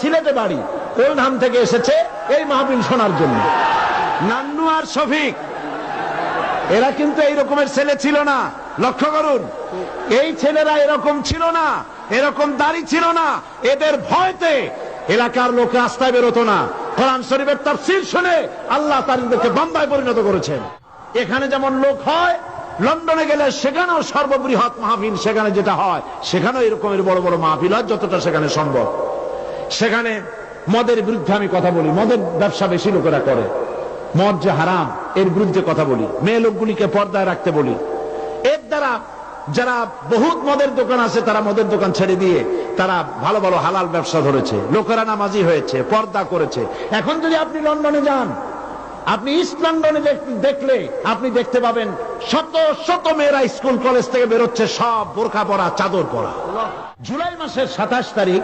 সিলেটে বাড়ি ওলধাম থেকে এসেছে এই মাহবিল শোনার জন্য। নান্নু আর শফিক, এরা কিন্তু এই রকমের ছেলে ছিল না, লক্ষ্য করুন। এই ছেলেরা এরকম ছিল না, এরকম দাড়ি ছিল না, এদের ভয়তে এলাকার লোক রাস্তায় বেরোতো না। কোরআন শরীফের তাফসীর শুনে আল্লাহ তাদেরকে বাম্বায় পরিণত করেছেন। এখানে যেমন লোক হয়, লন্ডনে গেলে সেখানেও সর্ববৃহৎ মাহফিল, সেখানে যেটা হয়, সেখানেও এরকমের বড় বড় মাহফিল হয়, যতটা সেখানে সম্ভব। সেখানে মদের বিরুদ্ধে আমি কথা বলি, মদের ব্যবসা বেশি লোকেরা করে। মদ যে হারাম, এর বিরুদ্ধে কথা বলি। মেয়ে লোকগুলিকে পর্দায় রাখতে বলি। এর দ্বারা যারা বহুত মদের দোকান আছে, তারা মদের দোকান ছেড়ে দিয়ে তারা ভালো ভালো হালাল ব্যবসা ধরেছে। লোকেরা নামাজি হয়েছে, পর্দা করেছে। এখন যদি আপনি লন্ডনে যান, আপনি ইস্ট লন্ডনে দেখলে আপনি দেখতে পাবেন শত শত মেয়েরা স্কুল কলেজ থেকে বেরোচ্ছে, সব বোরখা পরা, চাদর পরা। জুলাই মাসের সাতাশ তারিখ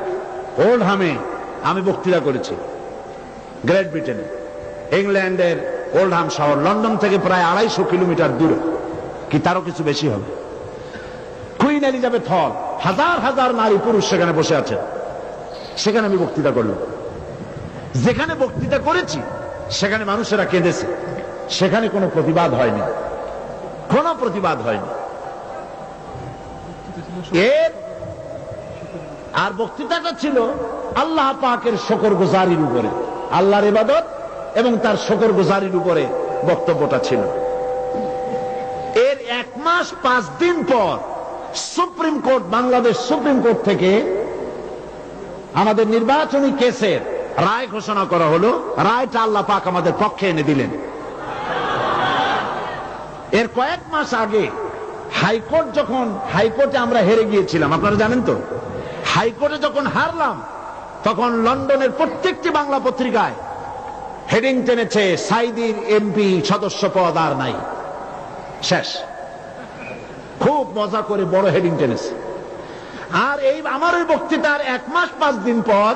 ওল্ডহামে আমি বক্তৃতা করেছি। গ্রেট ব্রিটেনে ইংল্যান্ডের ওল্ডহাম শহর লন্ডন থেকে প্রায় আড়াইশো কিলোমিটার দূরে। কি তারও কিছু বেশি হবে? কুইন এলিজাবেথ হল হাজার হাজার নারী পুরুষ সেখানে বসে আছেন সেখানে আমি বক্তৃতা করলাম। যেখানে বক্তৃতা করেছি, সেখানে মানুষেরা কেঁদেছে। সেখানে কোনো প্রতিবাদ হয়নি। কোনো প্রতিবাদ হয়নি। এর আর বক্তৃতাটা ছিল আল্লাহ পাকের শকর গুজারির উপরে। আল্লাহর ইবাদত এবং তার শকর গুজারির উপরে বক্তব্যটা ছিল। এর এক মাস পাঁচ দিন পর Supreme Court, Bangladesh Supreme Court থেকে আমাদের নির্বাচনী কেসের রায় ঘোষণা করা হলো। রায়টা আল্লাহ পাক আমাদের পক্ষে এনে দিলেন। এর কয়েক মাস আগে হাইকোর্ট, যখন হাইকোর্টে আমরা হেরে গিয়েছিলাম, আপনারা জানেন তো? হাইকোর্টে যখন হারলাম, তখন লন্ডনের প্রত্যেকটি বাংলা পত্রিকায় হেডিং টেনেছে, সাইদির এমপি সদস্য পদ আর নাই। শেষ। খুব মজা করে বড় হেডিং টেনেছে। আর এই আমার ওই বক্তৃতার এক মাস পাঁচ দিন পর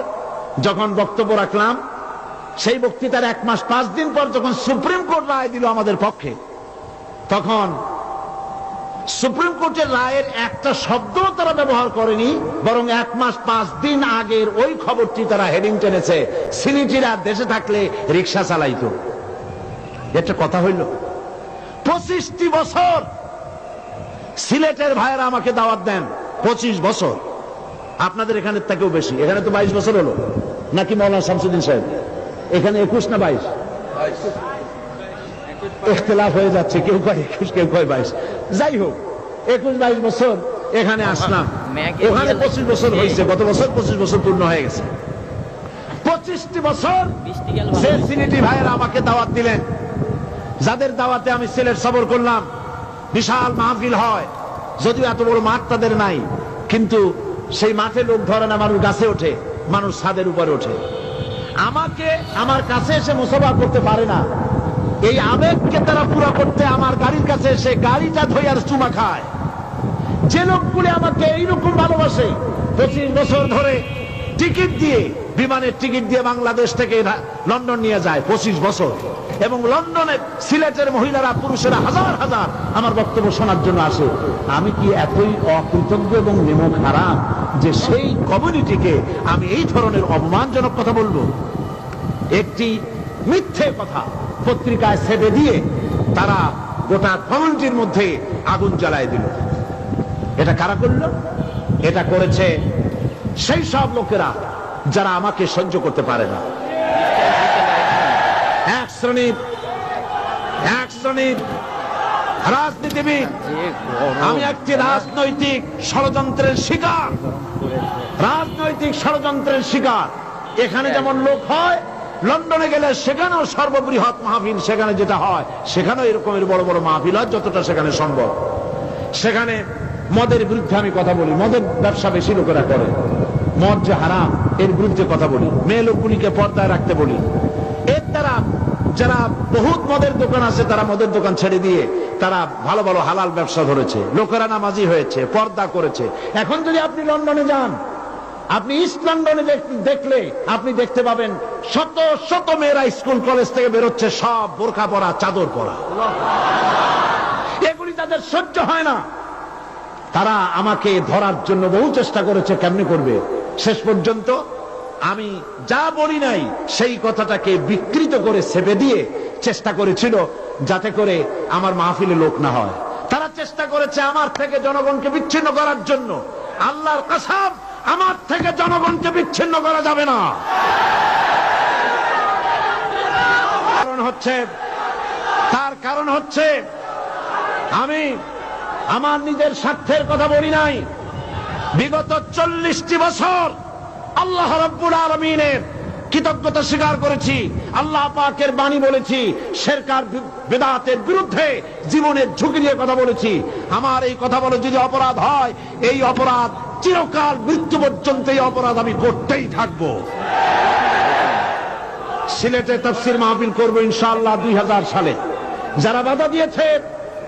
যখন বক্তব্য রাখলাম, সেই বক্তৃতার এক মাস পাঁচ দিন পর যখন সুপ্রিম কোর্ট রায় দিল আমাদের পক্ষে, তখন সুপ্রিম কোর্টের রায়ের একটা শব্দ তারা ব্যবহার করেনি, বরং এক মাস পাঁচ দিন আগের ওই খবরটি তারা হেডিং টেনেছে সিনিটিরা দেশে থাকলে রিক্সা চালাইতো। এটা কথা হইল। পঁচিশটি বছর সিলেটের ভাইয়েরা আমাকে দাওয়াত দেন, পঁচিশ বছর। আপনাদের এখানে থেকেও বেশি। এখানে তো বাইশ বছর হলো। নাকি মৌলানা শামসুদ্দিন সাহেব? এখানে একুশ না বাইশ? ইখতলাফ হয়ে যাচ্ছে কেউ কয় একুশ কেউ কয় বাইশ। যাই হোক একুশ বাইশ বছর এখানে আসলাম। ওখানে পঁচিশ বছর হয়েছে গত বছর পঁচিশ বছর পূর্ণ হয়ে গেছে। পঁচিশটি বছর ভাইয়েরা আমাকে দাওয়াত দিলেন। যাদের দাওয়াতে আমি সিলেট সবর করলাম বিশাল মাহফিল হয়। যদিও এত বড় মাঠ তাদের নাই কিন্তু সেই মাঠে লোক ধরে না মানুষ গাছে ওঠে মানুষ ছাদের উপরে ওঠে। আমাকে আমার কাছে এসে মুসাফা করতে পারে না। এই আবেগকে তারা পুরো করতে আমার গাড়ির কাছে এসে গাড়িটা ধোয়ার চুমা খায়। যে লোকগুলি আমাকে এইরকম ভালোবাসে, পঁচিশ বছর ধরে টিকিট দিয়ে, বিমানের টিকিট দিয়ে বাংলাদেশ থেকে লন্ডন নিয়ে যায়, পঁচিশ বছর। এবং লন্ডনের সিলেটের মহিলারা, পুরুষেরা হাজার হাজার আমার বক্তব্য শোনার জন্য আসে। আমি কি এতই অকৃতজ্ঞ এবং নিমক হারাম যে সেই কমিউনিটিকে আমি এই ধরনের অপমানজনক কথা বলব? একটি মিথ্যে কথা। পত্রিকায় ছেপে দিয়ে তারা গোটা কমিউনিটির মধ্যে আগুন জ্বালায় দিল। এটা কারা করল? এটা করেছে সেই সব লোকেরা যারা আমাকে সহ্য করতে পারে না। এক শ্রেণির এক শ্রেণির রাজনীতিবিদ, আমি একটি রাজনৈতিক ষড়যন্ত্রের শিকার। রাজনৈতিক ষড়যন্ত্রের শিকার। এখানে যেমন লোক হয় লন্ডনে গেলে সেখানেও সর্ববৃহৎ মাহফিল সেখানে যেটা হয়, সেখানেও এরকমের বড় বড় মাহফিল হয়, যতটা সেখানে সম্ভব। সেখানে মদের বিরুদ্ধে আমি কথা বলি, মদের ব্যবসা বেশি লোকেরা করে। মদ যে হারাম, এর বিরুদ্ধে কথা বলি। মেয়ে লোকগুলিকে পর্দায় রাখতে বলি। এর দ্বারা যারা বহুত মদের দোকান আছে, তারা মদের দোকান ছেড়ে দিয়ে তারা ভালো ভালো হালাল ব্যবসা ধরেছে। লোকেরা নামাজি হয়েছে, পর্দা করেছে। এখন যদি আপনি লন্ডনে যান আপনি ইস্ট লন্ডনে দেখলে আপনি দেখতে পাবেন শত শত মেয়েরা স্কুল, কলেজ থেকে বেরোচ্ছে, সব বোরখা পরা, চাদর পরা। এগুলি তাদের সহ্য হয় না। তারা আমাকে ধরার জন্য বহু চেষ্টা করেছে, কেমনি করবে? শেষ পর্যন্ত আমি যা বলি নাই, সেই কথাটাকে বিকৃত করে সেপে দিয়ে চেষ্টা করেছিল যাতে করে আমার মাহফিলে লোক না হয়। তারা চেষ্টা করেছে আমার থেকে জনগণকে বিচ্ছিন্ন করার জন্য। আল্লাহর কাসাব আমার থেকে জনগণকে বিচ্ছিন্ন করা যাবে না। কারণ হচ্ছে, তার কারণ হচ্ছে, আমি আমার নিজের স্বার্থের কথা বলি নাই। বিগত চল্লিশটি বছর আল্লাহ রব্বুল আলমিনের কৃতজ্ঞতা স্বীকার করেছি। আল্লাহ পাকের বাণী বলেছি, শেরকার বি- বেদাতের বিরুদ্ধে জীবনের ঝুঁকি নিয়ে কথা বলেছি। আমার এই কথা বলে যদি অপরাধ হয়, এই অপরাধ চিরকাল মৃত্যু পর্যন্ত এই অপরাধ আমি করতেই থাকব। সিলেটে তফসির মাহফিল করব ইনশাআল্লাহ দুই হাজার সালে। যারা বাধা দিয়েছে,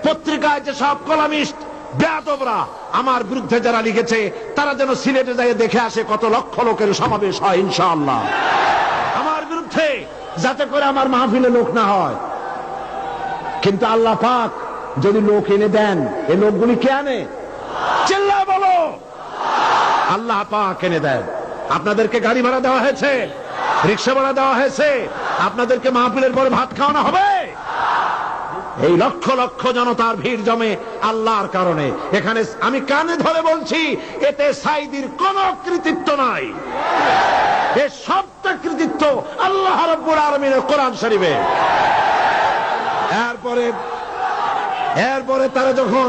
পত্রিকায় যে সব কলামিস্ট, বেয়াদবরা, আমার বিরুদ্ধে যারা লিখেছে, তারা যেন সিলেটে যাই দেখে আসে কত লক্ষ লোকের সমাবেশ হয় ইনশাআল্লাহ। বিরুদ্ধে যাতে করে আমার মাহফিলে লোক না হয়। কিন্তু আল্লাহ পাক যদি লোক এনে দেন এই লোকগুলি কে আনে? চিল্লা বলো। আল্লাহ পাক এনে দেন। আপনাদেরকে গাড়ি ভাড়া দেওয়া হয়েছে, রিক্সা ভাড়া দেওয়া হয়েছে, আপনাদেরকে মাহফিলের পরে ভাত খাওয়ানো হবে। এই লক্ষ লক্ষ জনতার ভিড় জমে আল্লাহর কারণে। এখানে আমি কানে ধরে বলছি, এতে সাইদির কোন কৃতিত্ব নাই। এ সবটা কৃতিত্ব আল্লাহ রব্বুল আলমিনের কোরআন শরীফে। এরপরে এরপরে তারা যখন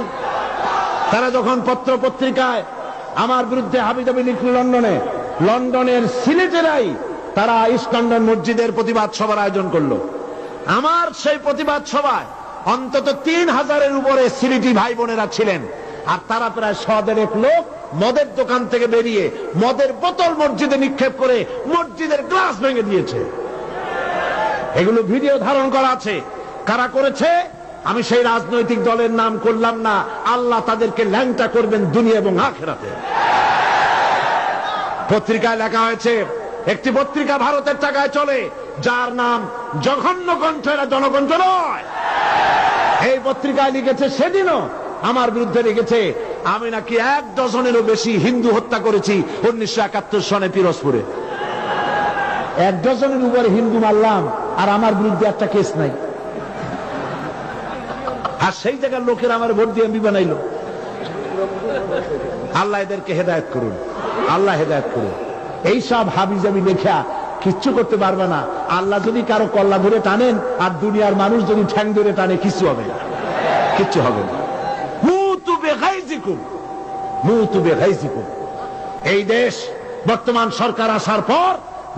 তারা যখন পত্র পত্রিকায় আমার বিরুদ্ধে হাবিজাবি লিখল লন্ডনে, লন্ডনের সিলেটেরাই তারা ইস্ট লন্ডন মসজিদের প্রতিবাদ সভার আয়োজন করল। আমার সেই প্রতিবাদ সভায় অন্তত তিন হাজারের উপরে সিলেটি ভাই বোনেরা ছিলেন। আর তারা প্রায় সদের এক লোক মদের দোকান থেকে বেরিয়ে মদের বোতল মসজিদে নিক্ষেপ করে মসজিদের গ্লাস ভেঙে দিয়েছে। এগুলো ভিডিও ধারণ করা আছে। কারা করেছে? আমি সেই রাজনৈতিক দলের নাম করলাম না। আল্লাহ তাদেরকে ল্যাংটা করবেন দুনিয়া এবং আখেরাতে। পত্রিকায় লেখা হয়েছে, একটি পত্রিকা ভারতের টাকায় চলে, যার নাম জঘন্য কণ্ঠ এরা জনকণ্ঠ নয়। এই পত্রিকায় লিখেছে সেদিনও আমার বিরুদ্ধে লিখেছে আমি নাকি এক ডজনেরও বেশি হিন্দু হত্যা করেছি উনিশশো একাত্তর সনে পিরোজপুরে। এক ডজনের উপরে হিন্দু মারলাম, আর আমার বিরুদ্ধে একটা কেস নাই। আর সেই জায়গার লোকের আমার ভোট দিয়ে এমপি বানাইলো। আল্লাহ এদেরকে হেদায়ত করুন। আল্লাহ হেদায়ত করুন। এইসব হাবি জাবি লেখা কিচ্ছু করতে পারবে না। আল্লাহ যদি কারও কল্লা ধরে টানেন, আর দুনিয়ার মানুষ যদি ঠ্যাং ধরে টানে কিছু হবে কিচ্ছু হবে না। এই দেশ বর্তমান সরকার আসার পর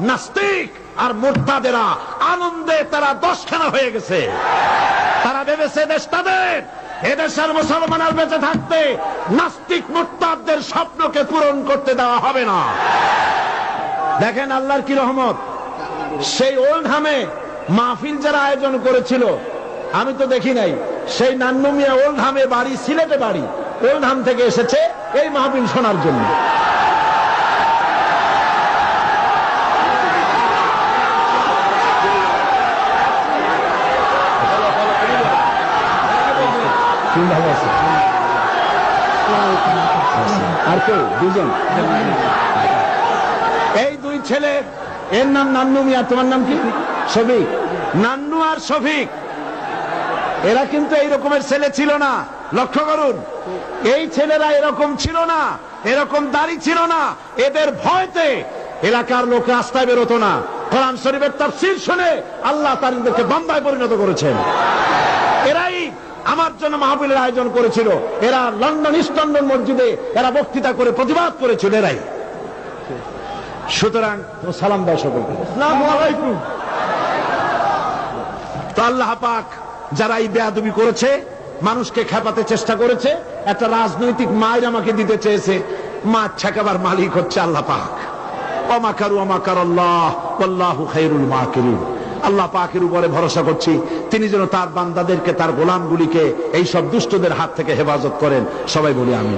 নাস্তিক আর মোর্তাদেরা আনন্দে তারা দশখানা হয়ে গেছে। তারা ভেবেছে দেশ তাদের এদেশের বেঁচে থাকতে নাস্তিক মোর্তাদের স্বপ্নকে পূরণ করতে দেওয়া হবে না। দেখেন আল্লাহর কি রহমত? সেই ওল্ডহামে মাহফিল যারা আয়োজন করেছিল, আমি তো দেখি নাই, সেই নান্নমিয়া ওল্ডহামে বাড়ি, সিলেটে বাড়ি। ওল্ডহাম থেকে এসেছে এই মাহফিল শোনার জন্য? আর কেউ দুজন। এই দুই ছেলে, এর নাম নান্নু মিয়া, তোমার নাম কি? শফিক। নান্নু আর শফিক। এরা কিন্তু এই রকমের ছেলে ছিল না। লক্ষ্য করুন এই ছেলেরা এরকম ছিল না এরকম দাড়ি ছিল না এদের ভয়তে এলাকার লোক রাস্তায় বেরোতো না। কোরআন শরীফের তাফসীর শুনে আল্লাহ তাদেরকে বাম্বায় পরিণত করেছেন। এরাই আমার জন্য মাহফিলের আয়োজন করেছিল। এরা লন্ডন ইস্ট লন্ডন মসজিদে এরা বক্তৃতা করে প্রতিবাদ করেছিল এরাই। সুতরাং সালাম দাও সকলকে। তো আল্লাহ পাক যারা এই বেয়াদবি করেছে মানুষকে খেপাতে চেষ্টা করেছে, একটা রাজনৈতিক মায়ের আমাকে দিতে চেয়েছে। মা ছেকাবার মালিক হচ্ছে আল্লাহ পাক। অমাকারু অমাকার আল্লাহ আল্লাহু খাইরুল মাকিরুন। আল্লাহ পাকের উপরে ভরসা করছি, তিনি যেন তার বান্দাদেরকে, তার গোলামগুলিকে এই সব দুষ্টদের হাত থেকে হেফাজত করেন। সবাই বলি আমি